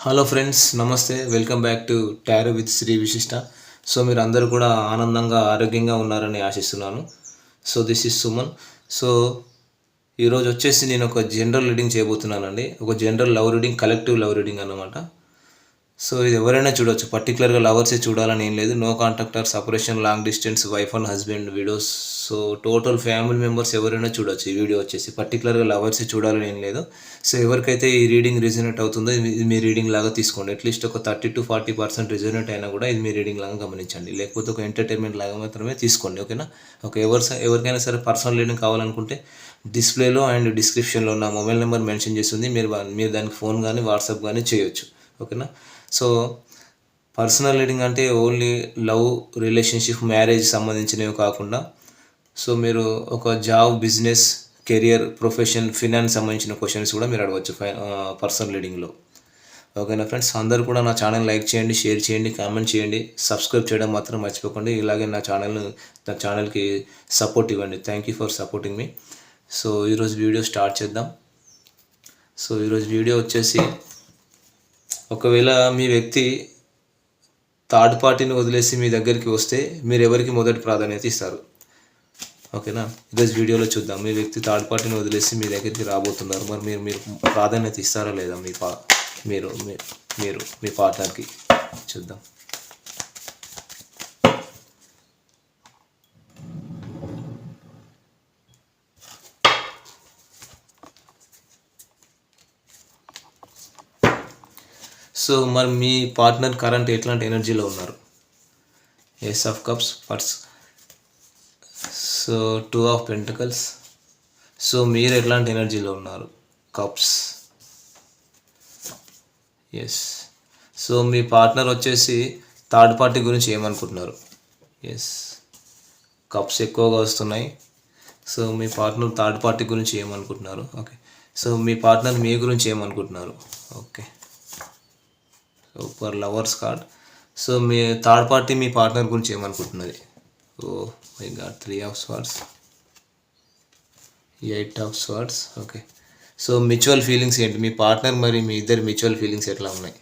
Hello friends నమస్తే. Welcome back to tarot with Shri Vishishta so మీరు అందరూ కూడా ఆనందంగా ఆరోగ్యంగా ఉన్నారని ఆశిస్తున్నాను. So this is Suman so ఈరోజు వచ్చేసి నేను ఒక జనరల్ రీడింగ్ చేయబోతున్నానండి. ఒక general love reading collective love reading అనమాట సో ఇది ఎవరైనా చూడొచ్చు. పర్టికులర్గా లవర్సే చూడాలని ఏం లేదు. No contact or separation long distance wife and husband videos so total family members ఎవరైనా చూడొచ్చు. ఈ వీడియో వచ్చేసి పర్టికులర్గా లవర్సే చూడాలని ఏం లేదు. సో ఎవరికైతే ఈ రీడింగ్ రిజనేట్ అవుతుందో ఇది మీ రీడింగ్ లాగా తీసుకోండి. అట్లీస్ట్ ఒక thirty to forty percent resonate అయినా కూడా ఇది మీ రీడింగ్ లాగా గమనించండి. లేకపోతే ఒక ఎంటర్టైన్మెంట్ లాగా మాత్రమే తీసుకోండి. ఓకేనా ఒక ఎవరు ఎవరికైనా సరే పర్సనల్ రీడింగ్ కావాలనుకుంటే డిస్ప్లేలో అండ్ డిస్క్రిప్షన్లో నా మొబైల్ నెంబర్ మెన్షన్ చేస్తుంది. మీరు మీరు దానికి ఫోన్ కానీ వాట్సాప్ కానీ చేయొచ్చు. ఓకేనా సో పర్సనల్ రీడింగ్ అంటే ఓన్లీ లవ్ రిలేషన్షిప్ మ్యారేజ్ సంబంధించినవి కాకుండా సో మీరు ఒక job business career profession finance సంబంధించిన క్వశ్చన్స్ కూడా మీరు అడగవచ్చు పర్సనల్ రీడింగ్లో ఓకేనా ఫ్రెండ్స్? అందరు కూడా నా ఛానల్ లైక్ చేయండి షేర్ చేయండి కామెంట్ చేయండి సబ్స్క్రైబ్ చేయడం మాత్రం మర్చిపోకండి. ఇలాగే నా ఛానల్ నా ఛానల్కి సపోర్ట్ ఇవ్వండి. Thank you for supporting me so ఈరోజు వీడియో స్టార్ట్ చేద్దాం. సో ఈరోజు వీడియో వచ్చేసి ఒకవేళ మీ వ్యక్తి థర్డ్ పార్టీని వదిలేసి మీ దగ్గరికి వస్తే మీరు ఎవరికి మొదటి ప్రాధాన్యత ఇస్తారు? ఓకేనా? ఈరోజు వీడియోలో చూద్దాం. మీ వ్యక్తి థర్డ్ పార్టీని వదిలేసి మీ దగ్గరికి రాబోతున్నారు. మరి మీరు మీరు ప్రాధాన్యత ఇస్తారా లేదా మీ పా మీరు మీ- మీరు మీ పార్ట్నర్కి? చూద్దాం. సో మరి మీ పార్ట్నర్ కరెంట్ ఎట్లాంటి ఎనర్జీలో ఉన్నారు? Ace of cups purse so two of pentacles so మీరు ఎట్లాంటి ఎనర్జీలో ఉన్నారు? కప్స్ ఎస్ సో మీ పార్ట్నర్ వచ్చేసి థర్డ్ పార్టీ గురించి ఏమనుకుంటున్నారు? ఎస్ కప్స్ ఎక్కువగా వస్తున్నాయి. సో మీ పార్ట్నర్ థర్డ్ పార్టీ గురించి ఏమనుకుంటున్నారు? ఓకే సో మీ పార్ట్నర్ మీ గురించి ఏమనుకుంటున్నారు? Okay super lovers card so మీ థర్డ్ పార్టీ మీ పార్ట్నర్ గురించి ఏమనుకుంటున్నది? ఓ my god three of swords eight of swords okay so mutual feelings ఏంటి? మీ పార్ట్నర్ మరి మీ ఇద్దరు మ్యూచువల్ ఫీలింగ్స్ ఎట్లా ఉన్నాయి?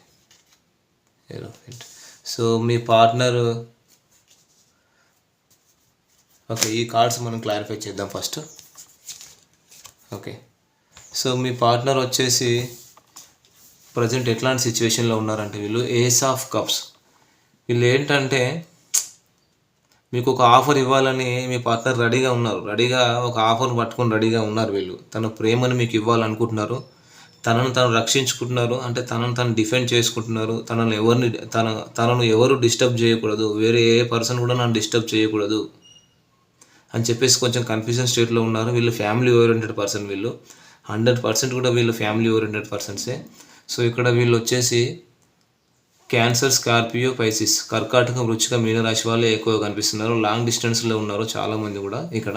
సో మీ పార్ట్నర్ ఓకే ఈ కార్డ్స్ మనం క్లారిఫై చేద్దాం ఫస్ట్ ఓకే సో మీ పార్ట్నర్ వచ్చేసి ప్రజెంట్ ఎట్లాంటి సిచ్యువేషన్లో ఉన్నారంటే వీళ్ళు ఏస్ ఆఫ్ కప్స్ వీళ్ళు ఏంటంటే మీకు ఒక ఆఫర్ ఇవ్వాలని మీ పార్ట్నర్ రెడీగా ఉన్నారు. రెడీగా ఒక ఆఫర్ పట్టుకొని రెడీగా ఉన్నారు వీళ్ళు. తన ప్రేమను మీకు ఇవ్వాలనుకుంటున్నారు. తనను తను రక్షించుకుంటున్నారు. అంటే తనను తను డిఫెండ్ చేసుకుంటున్నారు. తనను ఎవరిని తన తనను ఎవరు డిస్టర్బ్ చేయకూడదు. వేరే ఏ పర్సన్ కూడా నన్ను డిస్టర్బ్ చేయకూడదు. అని చెప్పేసి కొంచెం కన్ఫ్యూజన్ స్టేట్లో ఉన్నారు. వీళ్ళు ఫ్యామిలీ ఓరియంటెడ్ పర్సన్ వీళ్ళు. హండ్రెడ్ పర్సెంట్ కూడా వీళ్ళు ఫ్యామిలీ ఓరియంటెడ్ పర్సన్సే సో ఇక్కడ వీళ్ళు వచ్చేసి క్యాన్సర్ స్కార్పియో పైసిస్ కర్కాటకం వృచ్చిక మీనరాశి వాళ్ళే ఎక్కువగా కనిపిస్తున్నారు. లాంగ్ డిస్టెన్స్లో ఉన్నారు చాలామంది కూడా ఇక్కడ.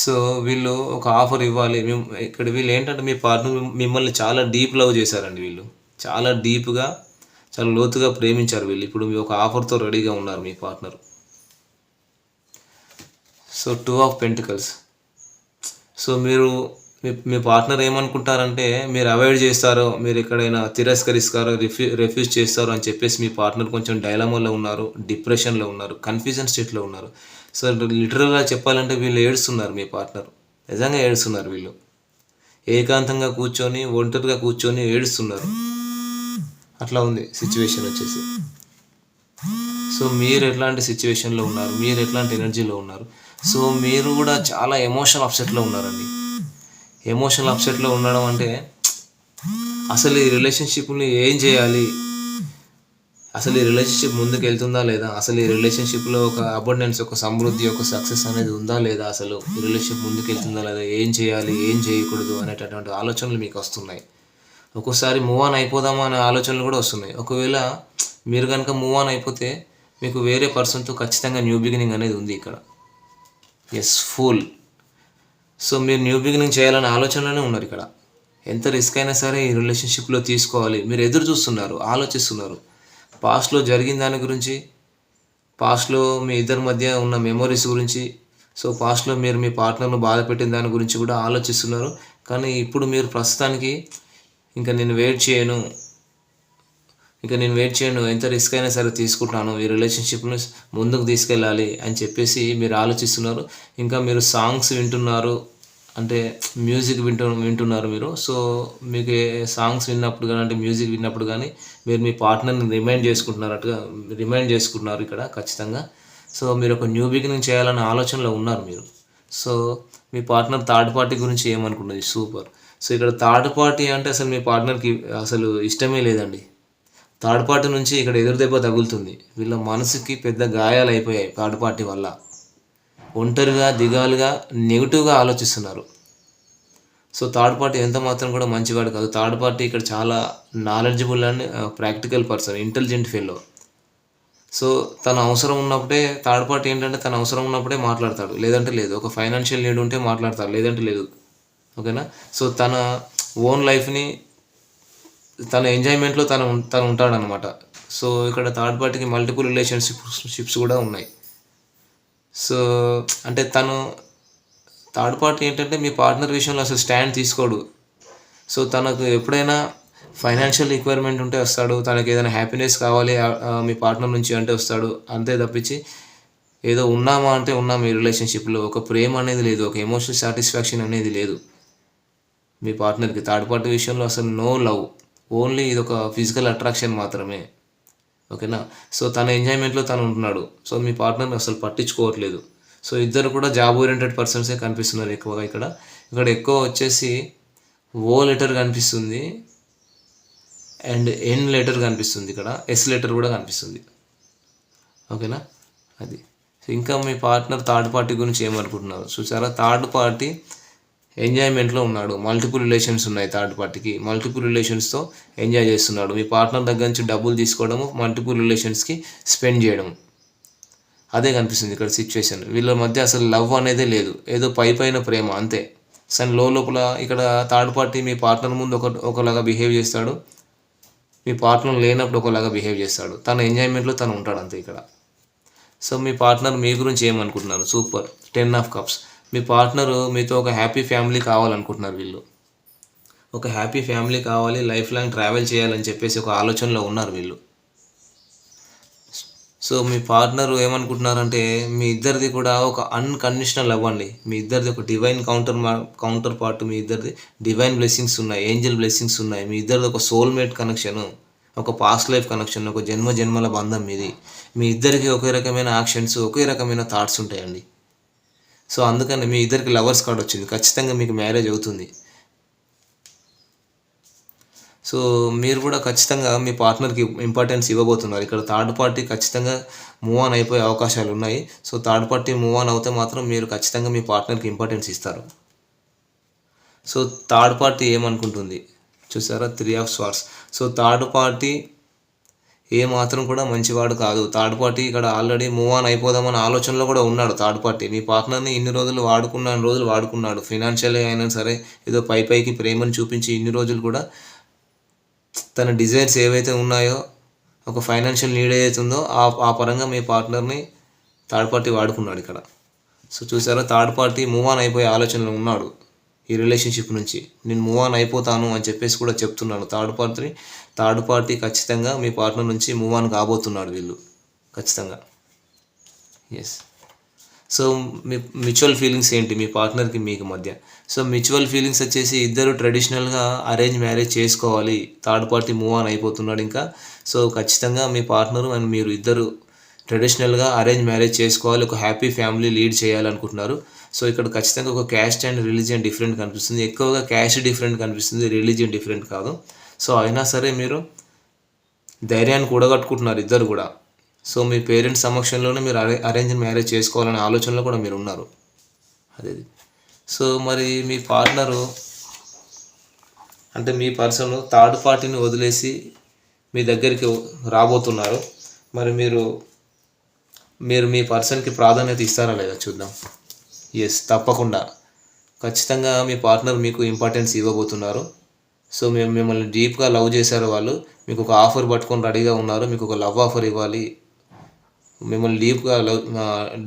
సో వీళ్ళు ఒక ఆఫర్ ఇవ్వాలి. మేము ఇక్కడ వీళ్ళు ఏంటంటే మీ పార్ట్నర్ మిమ్మల్ని చాలా డీప్ లవ్ చేశారండి వీళ్ళు. చాలా డీప్గా చాలా లోతుగా ప్రేమించారు వీళ్ళు. ఇప్పుడు మీ ఒక ఆఫర్తో రెడీగా ఉన్నారు మీ partner so two of pentacles so మీరు మీ మీ పార్ట్నర్ ఏమనుకుంటారంటే మీరు అవాయిడ్ చేస్తారో మీరు ఎక్కడైనా తిరస్కరిస్తారో రిఫ్యూ రిఫ్యూజ్ చేస్తారు అని చెప్పేసి మీ పార్ట్నర్ కొంచెం డైలామాలో ఉన్నారు డిప్రెషన్లో ఉన్నారు కన్ఫ్యూజన్ స్టేట్లో ఉన్నారు. సో లిటరల్గా చెప్పాలంటే వీళ్ళు ఏడుస్తున్నారు మీ పార్ట్నర్. నిజంగా ఏడుస్తున్నారు వీళ్ళు. ఏకాంతంగా కూర్చొని ఒంటరిగా కూర్చొని ఏడుస్తున్నారు. అట్లా ఉంది సిచ్యువేషన్ వచ్చేసి. సో మీరు ఎట్లాంటి సిచ్యువేషన్లో ఉన్నారు? మీరు ఎట్లాంటి ఎనర్జీలో ఉన్నారు? సో మీరు కూడా చాలా ఎమోషనల్ అప్సెట్లో ఉన్నారండి. ఎమోషనల్ అప్సెట్లో ఉండడం అంటే అసలు ఈ రిలేషన్షిప్ని ఏం చేయాలి? అసలు ఈ రిలేషన్షిప్ ముందుకు వెళ్తుందా లేదా? అసలు ఈ రిలేషన్షిప్లో ఒక అబండెన్స్ ఒక సమృద్ధి ఒక సక్సెస్ అనేది ఉందా లేదా? అసలు ఈ రిలేషన్షిప్ ముందుకు వెళ్తుందా లేదా? ఏం చేయాలి? ఏం చేయకూడదు? అనేటటువంటి ఆలోచనలు మీకు వస్తున్నాయి. ఒక్కోసారి మూవ్ ఆన్ అయిపోదామా అనే ఆలోచనలు కూడా వస్తున్నాయి. ఒకవేళ మీరు కనుక మూవ్ ఆన్ అయిపోతే మీకు వేరే పర్సన్తో ఖచ్చితంగా న్యూ బిగినింగ్ అనేది ఉంది ఇక్కడ. ఎస్ ఫుల్ సో మీరు న్యూ బిగినింగ్ చేయాలనే ఆలోచనలోనే ఉన్నారు ఇక్కడ. ఎంత రిస్క్ అయినా సరే ఈ రిలేషన్షిప్లో తీసుకోవాలి. మీరు ఎదురు చూస్తున్నారు ఆలోచిస్తున్నారు. పాస్ట్లో జరిగిన దాని గురించి పాస్ట్లో మీ ఇద్దరి మధ్య ఉన్న మెమొరీస్ గురించి సో పాస్ట్లో మీరు మీ పార్ట్నర్ను బాధ పెట్టిన దాని గురించి కూడా ఆలోచిస్తున్నారు. కానీ ఇప్పుడు మీరు ప్రస్తుతానికి ఇంకా నేను వెయిట్ చేయను. ఇక నేను వెయిట్ చేయను. ఎంత రిస్క్ అయినా సరే తీసుకుంటాను. ఈ రిలేషన్షిప్ను ముందుకు తీసుకెళ్ళాలి అని చెప్పేసి మీరు ఆలోచిస్తున్నారు. ఇంకా మీరు సాంగ్స్ వింటున్నారు. అంటే మ్యూజిక్ వింటు వింటున్నారు మీరు. సో మీకు సాంగ్స్ విన్నప్పుడు కానీ అంటే మ్యూజిక్ విన్నప్పుడు కానీ మీరు మీ పార్ట్నర్ని రిమైండ్ చేసుకుంటున్నారట్టుగా రిమైండ్ చేసుకుంటున్నారు ఇక్కడ ఖచ్చితంగా. సో మీరు ఒక న్యూ బిగినింగ్ చేయాలనే ఆలోచనలో ఉన్నారు మీరు. సో మీ పార్ట్నర్ థర్డ్ పార్టీ గురించి ఏమనుకున్నది? సూపర్ సో ఇక్కడ థర్డ్ పార్టీ అంటే అసలు మీ పార్ట్నర్కి అసలు ఇష్టమే లేదండి. థర్డ్ పార్టీ నుంచి ఇక్కడ ఎదురు దెబ్బ తగులుతుంది. వీళ్ళ మనసుకి పెద్ద గాయాలు అయిపోయాయి థర్డ్ పార్టీ వల్ల. ఒంటరిగా దిగాలుగా నెగిటివ్గా ఆలోచిస్తున్నారు. సో థర్డ్ పార్టీ ఎంత మాత్రం కూడా మంచివాడు కాదు. థర్డ్ పార్టీ ఇక్కడ చాలా knowledgeable and practical person intelligent fellow so తన అవసరం ఉన్నప్పుడే థర్డ్ పార్టీ ఏంటంటే తన అవసరం ఉన్నప్పుడే మాట్లాడతాడు. లేదంటే లేదు. ఒక ఫైనాన్షియల్ నీడ్ ఉంటే మాట్లాడతాడు. లేదంటే లేదు. ఓకేనా? సో తన ఓన్ లైఫ్ని తన ఎంజాయ్మెంట్లో తను తను ఉంటాడనమాట సో ఇక్కడ థర్డ్ పార్టీకి మల్టిపుల్ రిలేషన్షిప్స్ కూడా ఉన్నాయి. సో అంటే తను థర్డ్ పార్టీ ఏంటంటే మీ పార్ట్నర్ విషయంలో అసలు స్టాండ్ తీసుకోడు. సో తనకు ఎప్పుడైనా ఫైనాన్షియల్ రిక్వైర్మెంట్ ఉంటే వస్తాడు తనకి ఏదైనా హ్యాపీనెస్ కావాలి మీ పార్ట్నర్ నుంచి అంటే వస్తాడు అంతే తప్పించి ఏదో ఉన్నామా అంటే ఉన్నాం ఈ రిలేషన్షిప్లో. ఒక ప్రేమ అనేది లేదు ఒక ఎమోషనల్ సాటిస్ఫాక్షన్ అనేది లేదు మీ పార్ట్నర్కి. థర్డ్ పార్టీ విషయంలో అసలు నో లవ్. ఓన్లీ ఇది ఒక ఫిజికల్ అట్రాక్షన్ మాత్రమే. ఓకేనా? సో తన ఎంజాయ్మెంట్లో తను ఉంటున్నాడు. సో మీ పార్ట్నర్ని అసలు పట్టించుకోవట్లేదు. సో ఇద్దరు కూడా జాబ్ ఓరియంటెడ్ పర్సన్సే కనిపిస్తున్నారు ఎక్కువగా ఇక్కడ. ఇక్కడ ఎక్కువ వచ్చేసి ఓ లెటర్ కనిపిస్తుంది అండ్ ఎన్ లెటర్ కనిపిస్తుంది ఇక్కడ. ఎస్ లెటర్ కూడా కనిపిస్తుంది. ఓకేనా? అది. ఇంకా మీ పార్ట్నర్ థర్డ్ పార్టీ గురించి ఏమనుకుంటున్నారు? చూసారా? థర్డ్ పార్టీ ఎంజాయ్మెంట్లో ఉన్నాడు. మల్టిపుల్ రిలేషన్స్ ఉన్నాయి థర్డ్ పార్టీకి మల్టిపుల్ రిలేషన్స్తో ఎంజాయ్ చేస్తున్నాడు. మీ పార్ట్నర్ దగ్గర నుంచి డబ్బులు తీసుకోవడము మల్టిపుల్ రిలేషన్స్కి స్పెండ్ చేయడం అదే కనిపిస్తుంది ఇక్కడ సిచ్యువేషన్ వీళ్ళ మధ్య అసలు లవ్ అనేది లేదు. ఏదో పై పైన ప్రేమ అంతే. సరే లో లోపల ఇక్కడ థర్డ్ పార్టీ మీ పార్ట్నర్ ముందు ఒక ఒకలాగా బిహేవ్ చేస్తాడు. మీ పార్ట్నర్ లేనప్పుడు ఒకలాగా బిహేవ్ చేస్తాడు. తన ఎంజాయ్మెంట్లో తను ఉంటాడు అంతే ఇక్కడ. సో మీ పార్ట్నర్ మీ గురించి ఏమనుకుంటున్నారు? సూపర్ టెన్ ఆఫ్ కప్స్ మీ పార్ట్నర్ మీతో ఒక హ్యాపీ ఫ్యామిలీ కావాలనుకుంటున్నారు వీళ్ళు. ఒక హ్యాపీ ఫ్యామిలీ కావాలి లైఫ్ లాంగ్ ట్రావెల్ చేయాలని చెప్పేసి ఒక ఆలోచనలో ఉన్నారు వీళ్ళు. సో మీ పార్ట్నర్ ఏమనుకుంటున్నారంటే మీ ఇద్దరిది కూడా ఒక అన్కండిషనల్ లవ్ అండి. మీ ఇద్దరిది ఒక డివైన్ కౌంటర్ కౌంటర్ పార్ట్ మీ ఇద్దరిది డివైన్ బ్లెస్సింగ్స్ ఉన్నాయి ఏంజల్ బ్లెస్సింగ్స్ ఉన్నాయి. మీ ఇద్దరిది ఒక సోల్మేట్ కనెక్షన్ ఒక పాస్ట్ లైఫ్ కనెక్షన్ ఒక జన్మ జన్మల బంధం మీది. మీ ఇద్దరికి ఒకే రకమైన యాక్షన్స్ ఒకే రకమైన థాట్స్ ఉంటాయండి. సో అందుకని మీ ఇద్దరికి లవర్స్ కార్డ్ వచ్చింది. ఖచ్చితంగా మీకు మ్యారేజ్ అవుతుంది. సో మీరు కూడా ఖచ్చితంగా మీ పార్ట్నర్కి ఇంపార్టెన్స్ ఇవ్వబోతున్నారు. ఇక్కడ థర్డ్ పార్టీ ఖచ్చితంగా మూవ్ ఆన్ అయిపోయే అవకాశాలు ఉన్నాయి. So third party move on అవుతే మాత్రం మీరు ఖచ్చితంగా మీ పార్ట్నర్కి ఇంపార్టెన్స్ ఇస్తారు. సో థర్డ్ పార్టీ ఏమనుకుంటుంది? చూసారా? Three of swords. So third party ఏ మాత్రం కూడా మంచివాడు కాదు. థర్డ్ పార్టీ ఇక్కడ ఆల్రెడీ మూవ్ ఆన్ అయిపోదామని ఆలోచనలో కూడా ఉన్నాడు థర్డ్ పార్టీ. మీ పార్ట్నర్ని ఇన్ని రోజులు వాడుకున్న రోజులు వాడుకున్నాడు. ఫినాన్షియల్గా అయినా సరే ఏదో పై పైకి ప్రేమను చూపించి ఇన్ని రోజులు కూడా తన డిజైర్స్ ఏవైతే ఉన్నాయో ఒక ఫైనాన్షియల్ నీడ్ ఏదైతుందో ఆ ఆ పరంగా మీ పార్ట్నర్ని థర్డ్ పార్టీ వాడుకున్నాడు ఇక్కడ. సో చూసారా థర్డ్ పార్టీ మూవ్ ఆన్ అయిపోయే ఆలోచనలో ఉన్నాడు. ఈ రిలేషన్షిప్ నుంచి. నేను మూవ్ ఆన్ అయిపోతాను అని చెప్పేసి కూడా చెప్తున్నాను థర్డ్ పార్టీ థర్డ్ పార్టీ ఖచ్చితంగా మీ పార్ట్నర్ నుంచి మూవ్ ఆన్ కాబోతున్నాడు వీళ్ళు. ఖచ్చితంగా. ఎస్ సో మీ మ్యూచువల్ ఫీలింగ్స్ ఏంటి? మీ పార్ట్నర్కి మీకు మధ్య. సో మ్యూచువల్ ఫీలింగ్స్ వచ్చేసి ఇద్దరు ట్రెడిషనల్గా అరేంజ్ మ్యారేజ్ చేసుకోవాలి. థర్డ్ పార్టీ మూవ్ ఆన్ అయిపోతున్నాడు ఇంకా. సో ఖచ్చితంగా మీ పార్ట్నరు అండ్ మీరు ఇద్దరు ట్రెడిషనల్గా అరేంజ్ మ్యారేజ్ చేసుకోవాలి. ఒక హ్యాపీ ఫ్యామిలీ లీడ్ చేయాలనుకుంటున్నారు. సో ఇక్కడ ఖచ్చితంగా ఒక క్యాస్ట్ అండ్ రిలీజియన్ డిఫరెంట్ కనిపిస్తుంది. ఎక్కువగా క్యాస్ట్ డిఫరెంట్ కనిపిస్తుంది రిలీజియన్ డిఫరెంట్ కాదు. సో అయినా సరే మీరు ధైర్యాన్ని కూడగట్టుకుంటున్నారు ఇద్దరు కూడా. సో మీ పేరెంట్స్ సమక్షంలోనే మీరు అరే అరేంజ్ మ్యారేజ్ చేసుకోవాలనే ఆలోచనలో కూడా మీరు ఉన్నారు. అదే సో మరి మీ పార్ట్నరు అంటే మీ పర్సన్ థర్డ్ పార్టీని వదిలేసి మీ దగ్గరికి రాబోతున్నారు. మరి మీరు మీరు మీ పర్సన్కి ప్రాధాన్యత ఇస్తారా లేదా చూద్దాం. ఎస్ తప్పకుండా. ఖచ్చితంగా మీ పార్ట్నర్ మీకు ఇంపార్టెన్స్ ఇవ్వబోతున్నారు. సో మేము మిమ్మల్ని డీప్గా లవ్ చేశారు వాళ్ళు. మీకు ఒక ఆఫర్ పట్టుకొని రెడీగా ఉన్నారు. మీకు ఒక లవ్ ఆఫర్ ఇవ్వాలి. మిమ్మల్ని డీప్గా లవ్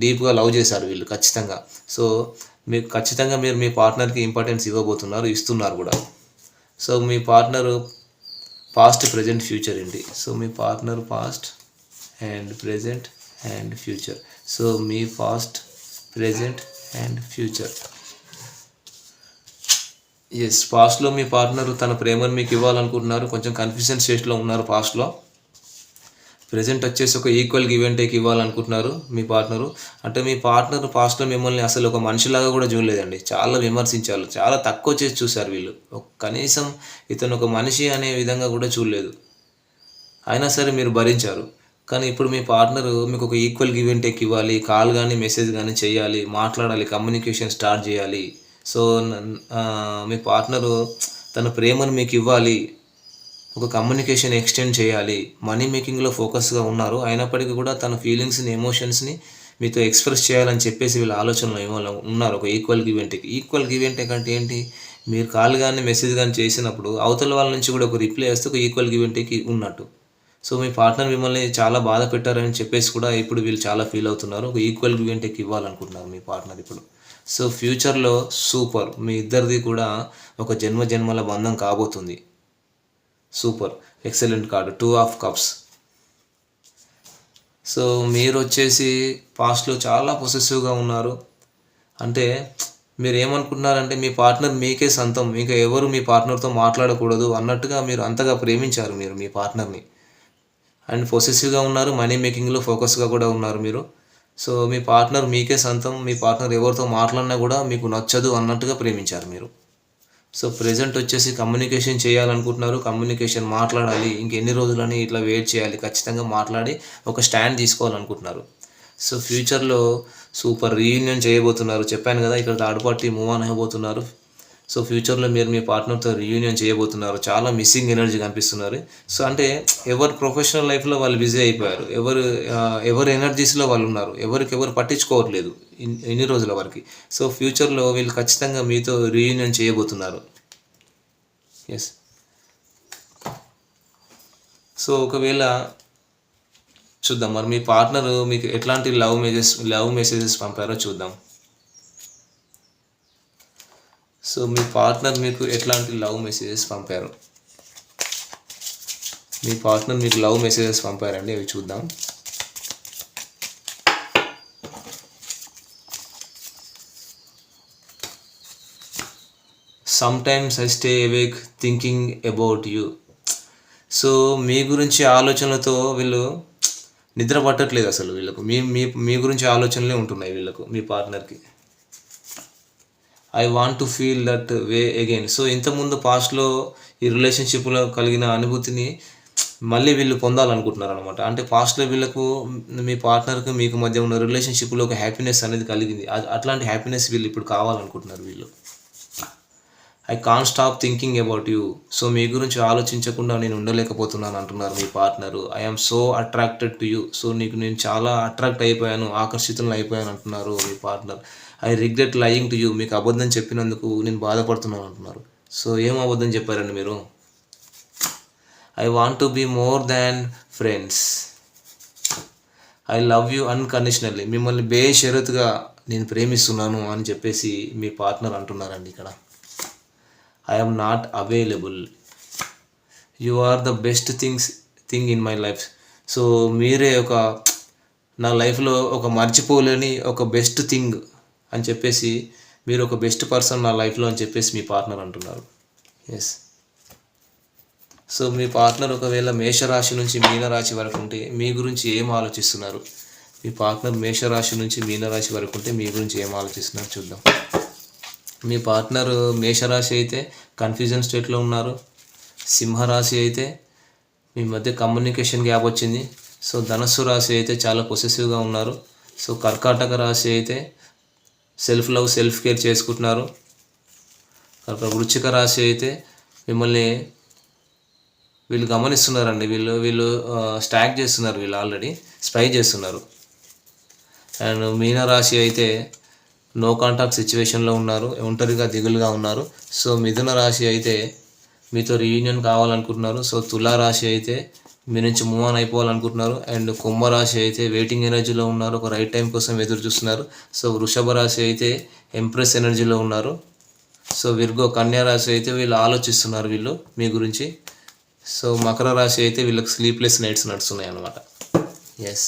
డీప్గా లవ్ చేశారు వీళ్ళు ఖచ్చితంగా. సో మీకు ఖచ్చితంగా మీరు మీ పార్ట్నర్కి ఇంపార్టెన్స్ ఇవ్వబోతున్నారు ఇస్తున్నారు కూడా. సో మీ పార్ట్నర్ పాస్ట్ ప్రజెంట్ ఫ్యూచర్ ఏంటి? So me partner past and present and future so me past present and future yes పాస్ట్లో మీ పార్ట్నర్ తన ప్రేమను మీకు ఇవ్వాలనుకుంటున్నారు. కొంచెం కన్ఫ్యూజన్ స్టేజ్లో ఉన్నారు పాస్ట్లో ప్రజెంట్ వచ్చేసి ఒక ఈక్వల్ గివ్ అండ్ టేక్ ఇవ్వాలనుకుంటున్నారు మీ పార్ట్నరు అంటే మీ పార్ట్నర్ పాస్ట్లో మిమ్మల్ని అసలు ఒక మనిషిలాగా కూడా చూడలేదండి. చాలా విమర్శించారు. చాలా తక్కువ చేసి చూశారు వీళ్ళు. కనీసం ఇతను ఒక మనిషి అనే విధంగా కూడా చూడలేదు. అయినా సరే మీరు భరించారు. కానీ ఇప్పుడు మీ పార్ట్నర్ మీకు ఒక ఈక్వల్ గివ్ అండ్ టేక్ ఇవ్వాలి కాల్ కానీ మెసేజ్ కానీ చేయాలి మాట్లాడాలి కమ్యూనికేషన్ స్టార్ట్ చేయాలి. సో మీ పార్ట్నరు తన ప్రేమను మీకు ఇవ్వాలి ఒక కమ్యూనికేషన్ ఎక్స్టెండ్ చేయాలి మనీ మేకింగ్లో ఫోకస్గా ఉన్నారు. అయినప్పటికీ కూడా తన ఫీలింగ్స్ని ఎమోషన్స్ని మీతో ఎక్స్ప్రెస్ చేయాలని చెప్పేసి వీళ్ళ ఆలోచనలో ఏమో ఉన్నారు. ఒక equal give and take equal give and take అంటే ఏంటి? మీరు కాల్ కానీ మెసేజ్ కానీ చేసినప్పుడు అవతల వాళ్ళ నుంచి కూడా ఒక రిప్లై వస్తే ఒక ఈక్వల్ గివ్ అండ్ టేక్ ఉన్నట్టు. సో మీ పార్ట్నర్ మిమ్మల్ని చాలా బాధ పెట్టారని చెప్పేసి కూడా ఇప్పుడు వీళ్ళు చాలా ఫీల్ అవుతున్నారు. ఒక ఈక్వల్ గివ్ అండ్ టేక్ ఇవ్వాలనుకుంటున్నారు మీ పార్ట్నర్ ఇప్పుడు. సో ఫ్యూచర్లో సూపర్. మీ ఇద్దరిది కూడా ఒక జన్మ జన్మల బంధం కాబోతుంది. Super. Excellent card. Two of cups. So మీరు వచ్చేసి పాస్ట్లో చాలా పొసెసివ్గా ఉన్నారు. అంటే మీరు ఏమనుకుంటున్నారంటే మీ పార్ట్నర్ మీకే సొంతం. ఇంకా ఎవరు మీ పార్ట్నర్తో మాట్లాడకూడదు అన్నట్టుగా మీరు అంతగా ప్రేమించారు మీరు మీ పార్ట్నర్ని అండ్ పొసెసివ్గా ఉన్నారు మనీ మేకింగ్లో ఫోకస్గా కూడా ఉన్నారు మీరు. సో మీ పార్ట్నర్ మీకే సొంతం మీ పార్ట్నర్ ఎవరితో మాట్లాడినా కూడా మీకు నచ్చదు అన్నట్టుగా ప్రేమించారు మీరు. సో ప్రజెంట్ వచ్చేసి కమ్యూనికేషన్ చేయాలనుకుంటున్నారు కమ్యూనికేషన్ మాట్లాడాలి ఇంకెన్ని రోజులని ఇట్లా వెయిట్ చేయాలి ఖచ్చితంగా మాట్లాడి ఒక స్టాండ్ తీసుకోవాలనుకుంటున్నారు. సో ఫ్యూచర్లో సూపర్ రీయూనియన్ చేయబోతున్నారు. చెప్పాను కదా ఇక్కడ థర్డ్ పార్టీ మూవ్ ఆన్ అయిపోతున్నారు. సో ఫ్యూచర్లో మీరు మీ పార్ట్నర్తో రీయూనియన్ చేయబోతున్నారు. చాలా మిస్సింగ్ ఎనర్జీ కనిపిస్తున్నారు. సో అంటే ఎవరు ప్రొఫెషనల్ లైఫ్లో వాళ్ళు బిజీ అయిపోయారు. ఎవరు ఎవరు ఎనర్జీస్లో వాళ్ళు ఉన్నారు. ఎవరికి ఎవరు పట్టించుకోవట్లేదు ఎన్ని రోజుల వరకు. సో ఫ్యూచర్లో వీళ్ళు ఖచ్చితంగా మీతో రీయూనియన్ చేయబోతున్నారు. ఎస్ సో ఒకవేళ చూద్దాం. మరి మీ పార్ట్నర్ మీకు ఎట్లాంటి లవ్ మెసేజెస్ లవ్ మెసేజెస్ పంపారో చూద్దాం. సో మీ పార్ట్నర్ మీకు ఎట్లాంటి లవ్ మెసేజెస్ పంపారు? మీ పార్ట్నర్ మీకు లవ్ మెసేజెస్ పంపారండి అవి చూద్దాం. Some times I stay awake thinking about you so మీ గురించి ఆలోచనలతో వీళ్ళు నిద్ర పట్టట్లేదు అసలు వీళ్ళకు. మీ మీ మీ గురించి ఆలోచనలే ఉంటున్నాయి వీళ్ళకు మీ పార్ట్నర్కి. I want to feel that way again so ఇంతకుముందు పాస్ట్లో ఈ రిలేషన్షిప్లో కలిగిన అనుభూతిని మళ్ళీ వీళ్ళు పొందాలనుకుంటున్నారు అనమాట అంటే పాస్ట్లో వీళ్ళకు మీ పార్ట్నర్కి మీకు మధ్య ఉన్న రిలేషన్షిప్లో ఒక హ్యాపీనెస్ అనేది కలిగింది. అట్లాంటి హ్యాపీనెస్ వీళ్ళు ఇప్పుడు కావాలనుకుంటున్నారు వీళ్ళు. I can stop thinking about you so మీ గురించి ఆలోచించకుండా నేను ఉండలేకపోతున్నాను అంటున్నారు మీ partner I'm so attracted to you so నీకు నేను చాలా అట్రాక్ట్ అయిపోయాను ఆకర్షితులను అయిపోయాను అంటున్నారు మీ partner I regret lying to you మీకు అబద్ధం చెప్పినందుకు నేను బాధపడుతున్నాను అంటున్నారు. సో ఏం అబద్ధం చెప్పారండి మీరు? I want to be more than friends I love you unconditionally మిమ్మల్ని బేషరతుగా నేను ప్రేమిస్తున్నాను అని చెప్పేసి మీ పార్ట్నర్ అంటున్నారండి ఇక్కడ. I'm not available you are the best things thing in my life so మీరే ఒక నా లైఫ్లో ఒక మర్చిపోలేని ఒక బెస్ట్ థింగ్ అని చెప్పేసి మీరు ఒక బెస్ట్ పర్సన్ నా లైఫ్లో అని చెప్పేసి మీ పార్ట్నర్ అంటున్నారు. ఎస్ సో మీ పార్ట్నర్ ఒకవేళ మేషరాశి నుంచి మీనరాశి వరకు ఉంటే మీ గురించి ఏం ఆలోచిస్తున్నారు? మీ పార్ట్నర్ మేషరాశి నుంచి మీనరాశి వరకు ఉంటే మీ గురించి ఏం ఆలోచిస్తున్నారు? చూద్దాం. మీ పార్ట్నర్ మేషరాశి అయితే కన్ఫ్యూజన్ స్టేట్లో ఉన్నారు. సింహరాశి అయితే మీ మధ్య కమ్యూనికేషన్ గ్యాప్ వచ్చింది. సో ధనస్సు రాశి అయితే చాలా పొసెసివ్గా ఉన్నారు. సో కర్కాటక రాశి అయితే సెల్ఫ్ లవ్ సెల్ఫ్ కేర్ చేసుకుంటున్నారు. కనుక వృచ్చిక రాశి అయితే మిమ్మల్ని వీళ్ళు గమనిస్తున్నారండి. వీళ్ళు వీళ్ళు స్టాక్ చేస్తున్నారు. వీళ్ళు ఆల్రెడీ స్పై చేస్తున్నారు. అండ్ మీనరాశి అయితే నో కాంటాక్ట్ సిచ్యువేషన్లో ఉన్నారు ఒంటరిగా దిగులుగా ఉన్నారు. సో మిథున రాశి అయితే మీతో రీయూనియన్ కావాలనుకుంటున్నారు. సో తులా రాశి అయితే మీ నుంచి మూవ్ ఆన్ అయిపోవాలనుకుంటున్నారు. అండ్ కుంభరాశి అయితే వెయిటింగ్ ఎనర్జీలో ఉన్నారు. ఒక రైట్ టైం కోసం ఎదురు చూస్తున్నారు. సో వృషభ రాశి అయితే ఎంప్రెస్ ఎనర్జీలో ఉన్నారు. సో విర్గో కన్యా రాశి అయితే వీళ్ళు ఆలోచిస్తున్నారు వీళ్ళు మీ గురించి. సో మకర రాశి అయితే వీళ్ళకి స్లీప్లెస్ నైట్స్ నడుస్తున్నాయి అన్నమాట ఎస్